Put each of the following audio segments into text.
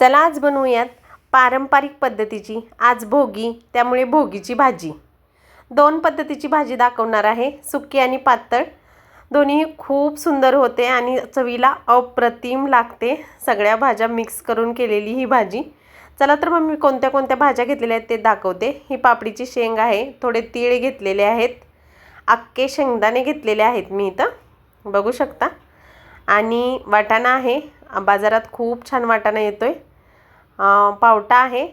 चला आज बनवूयात पारंपरिक पद्धतीची आज भोगी त्यामुळे भोगीची भाजी. दोन पद्धतीची भाजी दाखवणार आहे सुकी आणि पातळ. दोन्ही खूप सुंदर होते आणि चवीला अप्रतिम लागते. सगळ्या भाज्या मिक्स करून केलेली ही भाजी. चला तर मग मी कोणत्या कोणत्या भाज्या घेतलेल्या आहेत ते दाखवते. ही पापडीची शेंग आहे थोडे तीळ घेतलेले आहेत. अक्के शेंगदाणे घेतलेले आहेत मी इथं. बघू शकता. आणि वाटाणा आहे. बाजारात खूप छान वाटाणा येतो आहे पावटा आहे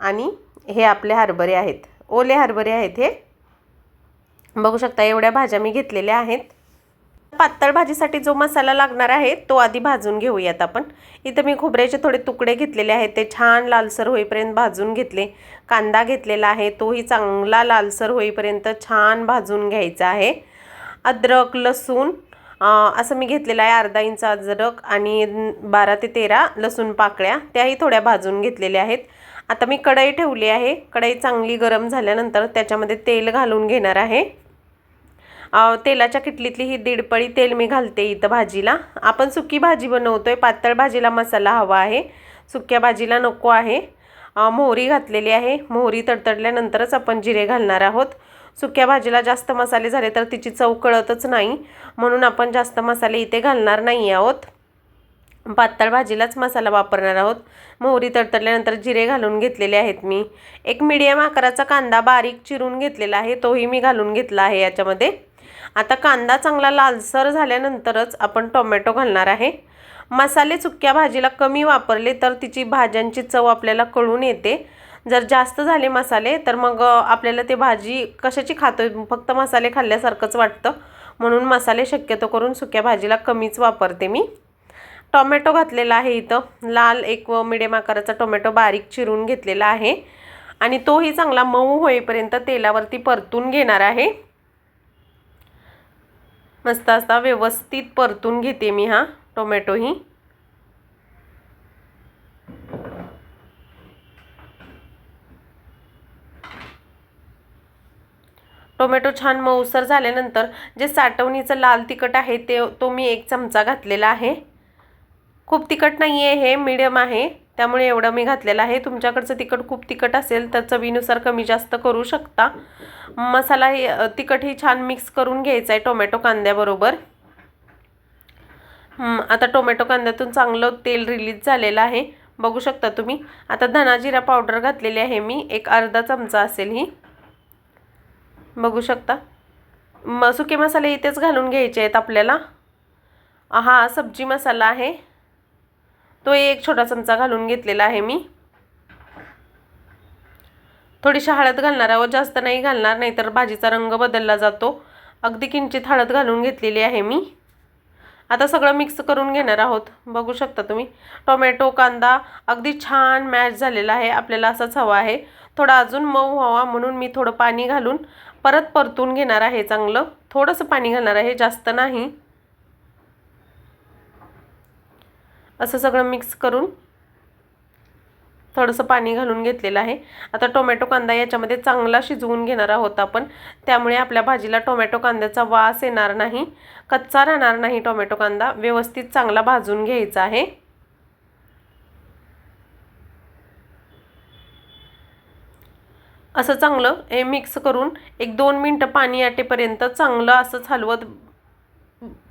आणि हे आपले हरभरे आहेत. ओले हरभरे आहेत हे. बघू शकता एवढ्या भाज्या मी घेतलेल्या आहेत. पातळ भाजीसाठी जो मसाला लागणार आहे तो आधी भाजून घेऊयात आपण. इथं मी खोबऱ्याचे थोडे तुकडे घेतलेले आहेत ते छान लालसर होईपर्यंत भाजून घेतले. कांदा घेतलेला आहे तोही चांगला लालसर होईपर्यंत छान भाजून घ्यायचा आहे. अद्रक लसूण असं मी घेतलेलं आहे अर्धा इंच अद्रक आणि बारा ते तेरा लसूण पाकळ्या. त्याही थोड्या भाजून घेतलेल्या आहेत. आता मी कढई ठेवली आहे. कढई चांगली गरम झाल्यानंतर त्याच्यामध्ये तेल घालून घेणार आहे. तेलाच्या किटलीतली ही दीड पळी तेल मी घालते इथं भाजीला. आपण सुकी भाजी बनवतो आहे पातळ भाजीला मसाला हवा आहे. सुक्या भाजीला नको आहे. मोहरी घातलेली आहे. मोहरी तडतडल्यानंतरच आपण जिरे घालणार आहोत. सुक्या भाजीला जास्त मसाले झाले तर तिची चव कळतच नाही. म्हणून आपण जास्त मसाले इथे घालणार नाही आहोत. पातळ भाजीलाच मसाला वापरणार आहोत. मोहरी तडतडल्यानंतर जिरे घालून घेतलेले आहेत मी. एक मीडियम आकाराचा कांदा बारीक चिरून घेतलेला आहे. तोही मी घालून घेतला आहे याच्यामध्ये. आता कांदा चांगला लालसर झाल्यानंतरच आपण टोमॅटो घालणार आहे. मसाले सुक्या भाजीला कमी वापरले तर तिची भाज्यांची चव आपल्याला कळून येते. जर जास्त झाले मसाले तर मग आपल्याला ते भाजी कशाची खातो फक्त मसाले खाल्ल्यासारखंच वाटतं. म्हणून मसाले शक्यतो करून सुक्या भाजीला कमीच वापरते मी. टोमॅटो घातलेला आहे इथं. लाल एक मिडियम आकाराचा टोमॅटो बारीक चिरून घेतलेला आहे. आणि तोही चांगला मऊ होईपर्यंत तेलावरती परतून घेणार आहे. मस्त असा व्यवस्थित परतून घेते मी हा टोमॅटोही. टोमॅटो छान मऊसर झाल्यानंतर जे साठवणीचं लाल तिखट आहे ते तो मी एक चमचा घातलेला आहे. खूप तिखट नाही आहे हे मिडियम आहे. त्यामुळे एवढं मी घातलेलं आहे. तुमच्याकडचं तिखट खूप तिखट असेल तर चवीनुसार कमी जास्त करू शकता. मसाला हे तिखटही छान मिक्स करून घ्यायचा आहे टोमॅटो कांद्याबरोबर. आता टोमॅटो कांद्यातून चांगलं तेल रिलीज झालेलं आहे. बघू शकता तुम्ही. आता धनाजिरा पावडर घातलेली आहे मी. एक अर्धा चमचा असेल ही. बघू शकता. म सुके मसाले इथेच घालून घ्यायचे आहेत आपल्याला. हा सब्जी मसाला आहे. तो एक छोटा चमचा घालून घेतलेला आहे मी. थोडीशी हळद घालणार आहोत जास्त नाही घालणार नाही तर भाजीचा रंग बदलला जातो. अगदी किंचित हळद घालून घेतलेली आहे मी. आता सगळं मिक्स करून घेणार आहोत. बघू शकता तुम्ही. टोमॅटो कांदा अगदी छान मॅच झालेला आहे. आपल्याला असाच हवा आहे. थोडा अजून मऊ व्हावा म्हणून मी थोडं पाणी घालून परत परतून घेणार आहे चांगलं. थोडंसं पाणी घालणार आहे जास्त नाही. असं सगळं मिक्स करून थोडंसं पाणी घालून घेतलेलं आहे. आता टोमॅटो कांदा याच्यामध्ये चांगला शिजवून घेणार आहोत आपण. त्यामुळे आपल्या भाजीला टोमॅटो कांद्याचा वास येणार नाही. कच्चा राहणार नाही टोमॅटो कांदा. व्यवस्थित चांगला भाजून घ्यायचा आहे. असं चांगलं हे मिक्स करून एक दोन मिनटं पाणी आटेपर्यंत चांगलं असंच हलवत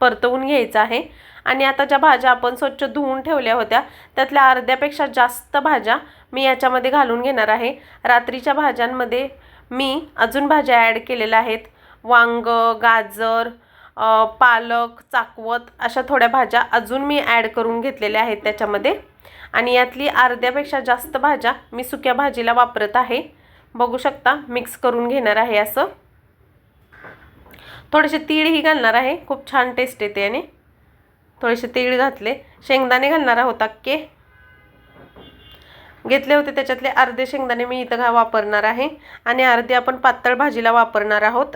परतवून घ्यायचं आहे. आणि आता ज्या भाज्या आपण स्वच्छ धुवून ठेवल्या होत्या त्यातल्या अर्ध्यापेक्षा जास्त भाज्या मी याच्यामध्ये घालून घेणार आहे. रात्रीच्या भाज्यांमध्ये मी अजून भाज्या ॲड केलेल्या आहेत. वांग गाजर पालक चाकवत अशा थोड्या भाज्या अजून मी ॲड करून घेतलेल्या आहेत त्याच्यामध्ये. आणि यातली अर्ध्यापेक्षा जास्त भाज्या मी सुक्या भाजीला वापरत आहे. बघू शकता मिक्स करून घेणार आहे असं. थोडेसे तीळही घालणार आहे खूप छान टेस्ट येते आणि थोडेसे तीळ घातले. शेंगदाणे घालणार आहोत अक्के घेतले होते त्याच्यातले अर्धे शेंगदाणे मी इथं घा वापरणार आहे. आणि अर्धे आपण पातळ भाजीला वापरणार आहोत.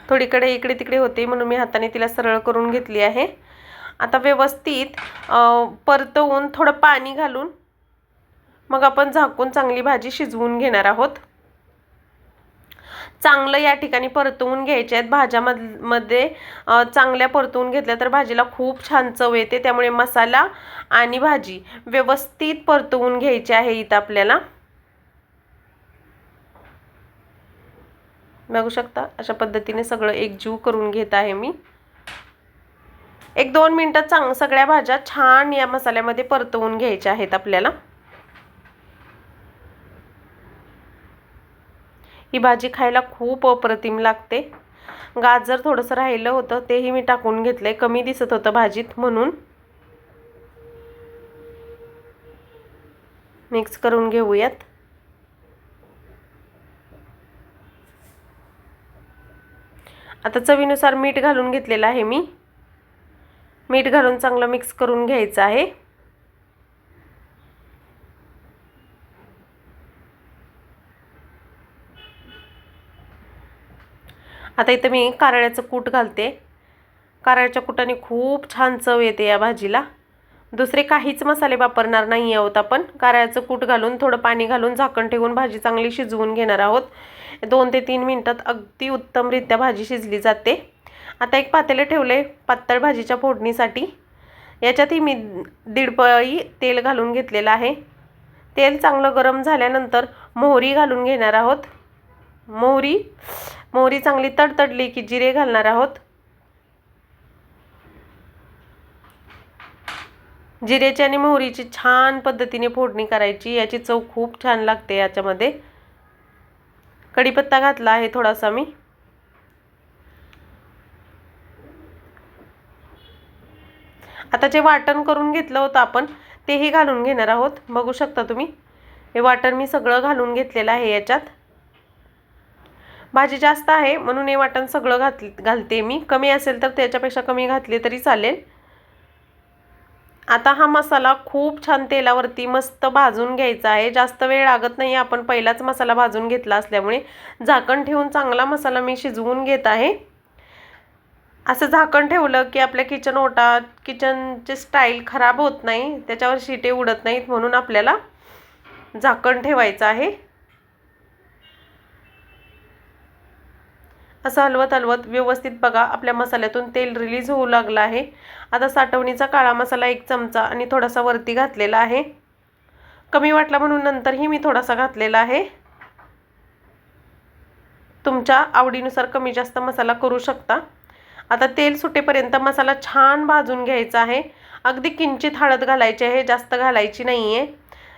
थोडीकडे इकडे तिकडे होते म्हणून मी हाताने तिला सरळ करून घेतली आहे. आता व्यवस्थित परतवून थोडं पाणी घालून मग आपण झाकून चांगली भाजी शिजवून घेणार आहोत. चांगलं या ठिकाणी परतवून घ्यायचे आहेत. भाज्यामधमध्ये चांगल्या परतवून घेतल्या तर भाजीला खूप छान चव येते. त्यामुळे मसाला आणि भाजी व्यवस्थित परतवून घ्यायची आहे इथं आपल्याला. बघू शकता अशा पद्धतीने सगळं एकजीव करून घेत आहे मी. एक दोन मिनटं चांग सगळ्या भाज्या छान या मसाल्यामध्ये परतवून घ्यायच्या आहेत आपल्याला. ही भाजी खायला खूप अप्रतिम लागते. गाजर थोडंसं राहिलं होतं तेही मी टाकून घेतलंय. कमी दिसत होतं भाजीत म्हणून. मिक्स करून घेऊयात. आता चवीनुसार मीठ घालून घेतलेलं आहे मी. मीठ घालून चांगलं मिक्स करून घ्यायचं आहे. आता इथं मी कारळ्याचं कूट घालते. कारळ्याच्या कुटाने खूप छान चव येते या भाजीला. दुसरे काहीच मसाले वापरणार नाही आहोत आपण. कारळ्याचं कूट घालून थोडं पाणी घालून झाकण ठेवून भाजी चांगली शिजवून घेणार आहोत. दोन ते तीन मिनटात अगदी उत्तमरित्या भाजी शिजली जाते. आता एक पातेलं ठेवले पातळ भाजीच्या फोडणीसाठी. याच्यातही मी दीड पळी तेल घालून घेतलेलं आहे. तेल चांगलं गरम झाल्यानंतर मोहरी घालून घेणार आहोत. मोहरी मोहरी चांगली तडतडली की जिरे घालणार आहोत. जिरेची आणि मोहरीची छान पद्धतीने फोडणी करायची याची चव खूप छान लागते याच्यामध्ये. कढीपत्ता घातला आहे थोडासा मी. आता जे वाटण करून घेतलं होतं आपण तेही घालून घेणार आहोत. बघू शकता तुम्ही. हे वाटण मी सगळं घालून घेतलेलं आहे याच्यात. भाजी जास्त आहे म्हणून हे वाटण सगळं घात घालते मी. कमी असेल तर त्याच्यापेक्षा कमी घातले तरी चालेल. आता हा मसाला खूप छान तेलावरती मस्त भाजून घ्यायचा आहे. जास्त वेळ लागत नाही आपण पहिलाच मसाला भाजून घेतला असल्यामुळे झाकण ठेवून चांगला मसाला मी शिजवून घेत आहे. असं झाकण ठेवलं की आपल्या किचन ओटा किचनचे स्टाईल खराब होत नाही त्याच्यावर शिटे उडत नाहीत म्हणून आपल्याला झाकण ठेवायचं आहे. असं हलवत हलवत व्यवस्थित बघा आपल्या मसाल्यातून तेल रिलीज होऊ लागलं आहे. आता साठवणीचा काळा मसाला एक चमचा आणि थोडासा वरती घातलेला आहे. कमी वाटला म्हणून नंतरही मी थोडासा घातलेला आहे. तुमच्या आवडीनुसार कमी जास्त मसाला करू शकता. आता तेल सुटेपर्यंत मसाला छान भाजून घ्यायचा आहे. अगदी किंचित हळद घालायची आहे जास्त घालायची नाही आहे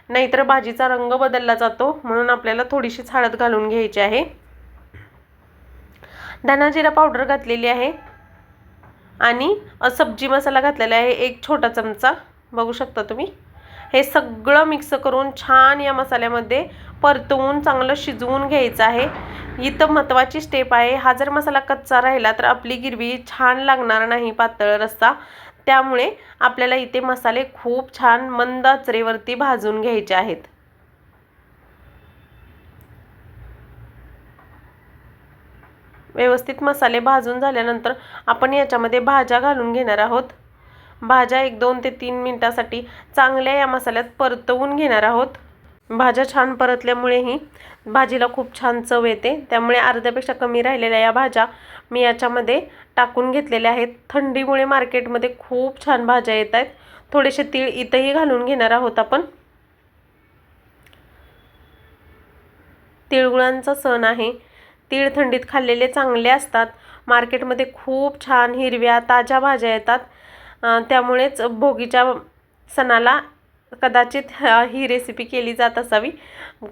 नाहीतर भाजीचा रंग बदलला जातो म्हणून आपल्याला थोडीशीच हळद घालून घ्यायची आहे. धनाजिरा पावडर घातलेली आहे. आणि सब्जी मसाला घातलेला आहे एक छोटा चमचा. बघू शकता तुम्ही. हे सगळं मिक्स करून छान या मसाल्यामध्ये परतवून चांगलं शिजवून घ्यायचं आहे. इथं महत्त्वाची स्टेप आहे. हा जर मसाला कच्चा राहिला तर आपली गिरवी छान लागणार नाही पातळ रस्सा. त्यामुळे आपल्याला इथे मसाले खूप छान मंद आचरेवरती भाजून घ्यायचे आहेत. व्यवस्थित मसाले भाजून झाल्यानंतर आपण याच्यामध्ये भाज्या घालून घेणार आहोत. भाज्या एक दोन ते तीन मिनटासाठी चांगल्या या मसाल्यात परतवून घेणार आहोत. भाज्या छान परतल्यामुळेही भाजीला खूप छान चव येते. त्यामुळे अर्ध्यापेक्षा कमी राहिलेल्या या भाज्या मी याच्यामध्ये टाकून घेतलेल्या आहेत. थंडीमुळे मार्केटमध्ये खूप छान भाज्या येत आहेत. थोडेसे तीळ इथंही घालून घेणार आहोत आपण. तिळगुळांचा सण आहे. तीळ थंडीत खाल्लेले चांगले असतात. मार्केटमध्ये खूप छान हिरव्या ताज्या भाज्या येतात. त्यामुळेच भोगीच्या सणाला कदाचित ही रेसिपी केली जात असावी.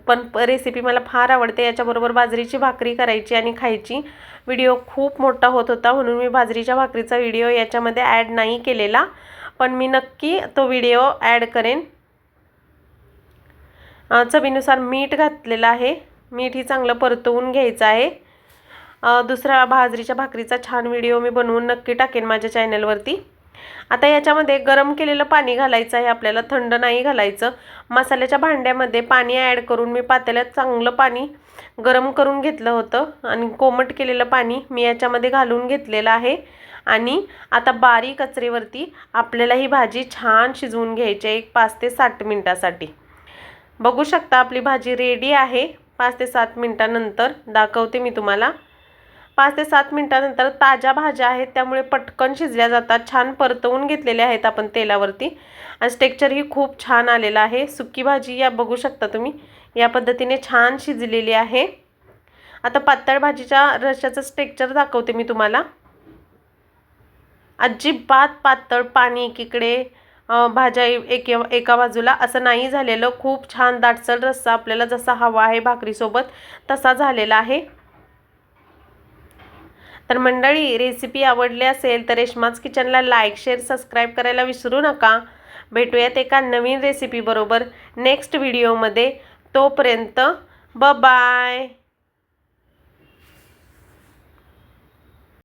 पण रेसिपी मला फार आवडते. याच्याबरोबर बाजरीची भाकरी करायची आणि खायची. व्हिडिओ खूप मोठा होत होता म्हणून मी बाजरीच्या भाकरीचा व्हिडिओ याच्यामध्ये ॲड नाही केलेला. पण मी नक्की तो व्हिडिओ ॲड करेन. चवीनुसार मीठ घातलेलं आहे. मीठ ही चांगलं परतवून घ्यायचं आहे. दुसऱ्या बाजरीच्या भाकरीचा छान व्हिडिओ मी बनवून नक्की टाकेन माझ्या चॅनलवरती आता याच्यामध्ये गरम केलेलं पाणी घालायचं आहे आपल्याला थंड नाही घालायचं. मसाल्याच्या भांड्यामध्ये पाणी ॲड करून मी पातेल्यात चांगलं पाणी गरम करून घेतलं होतं आणि कोमट केलेलं पाणी मी याच्यामध्ये घालून घेतलेलं आहे. आणि आता बारीक कचरेवरती आपल्याला ही भाजी छान शिजवून घ्यायची आहे एक पाच ते साठ मिनटासाठी. बघू शकता आपली भाजी रेडी आहे. पाच ते सात मिनटानंतर दाखवते मी तुम्हाला. पाच ते सात मिनटानंतर ताज्या भाज्या आहेत त्यामुळे पटकन शिजल्या जातात. छान परतवून घेतलेल्या आहेत आपण तेलावरती. आणि स्टेक्चरही खूप छान आलेलं आहे. सुकी भाजी या बघू शकता तुम्ही. या पद्धतीने छान शिजलेली आहे. आता पातळ भाजीच्या रश्याचं स्टेक्चर दाखवते मी तुम्हाला. अजिबात पातळ पाणी एकीकडे भाज्या एक एका बाजूला असं नाही झालेलं. खूप छान दाटसर रस्सा आपल्याला जसा हवा आहे भाकरीसोबत तसा झालेला आहे. तर मंडळी रेसिपी आवडली असेल तर रेशमाज किचनला लाईक शेअर सबस्क्राईब करायला विसरू नका. भेटूयात एका नवीन रेसिपीबरोबर नेक्स्ट व्हिडिओमध्ये तोपर्यंत ब बाय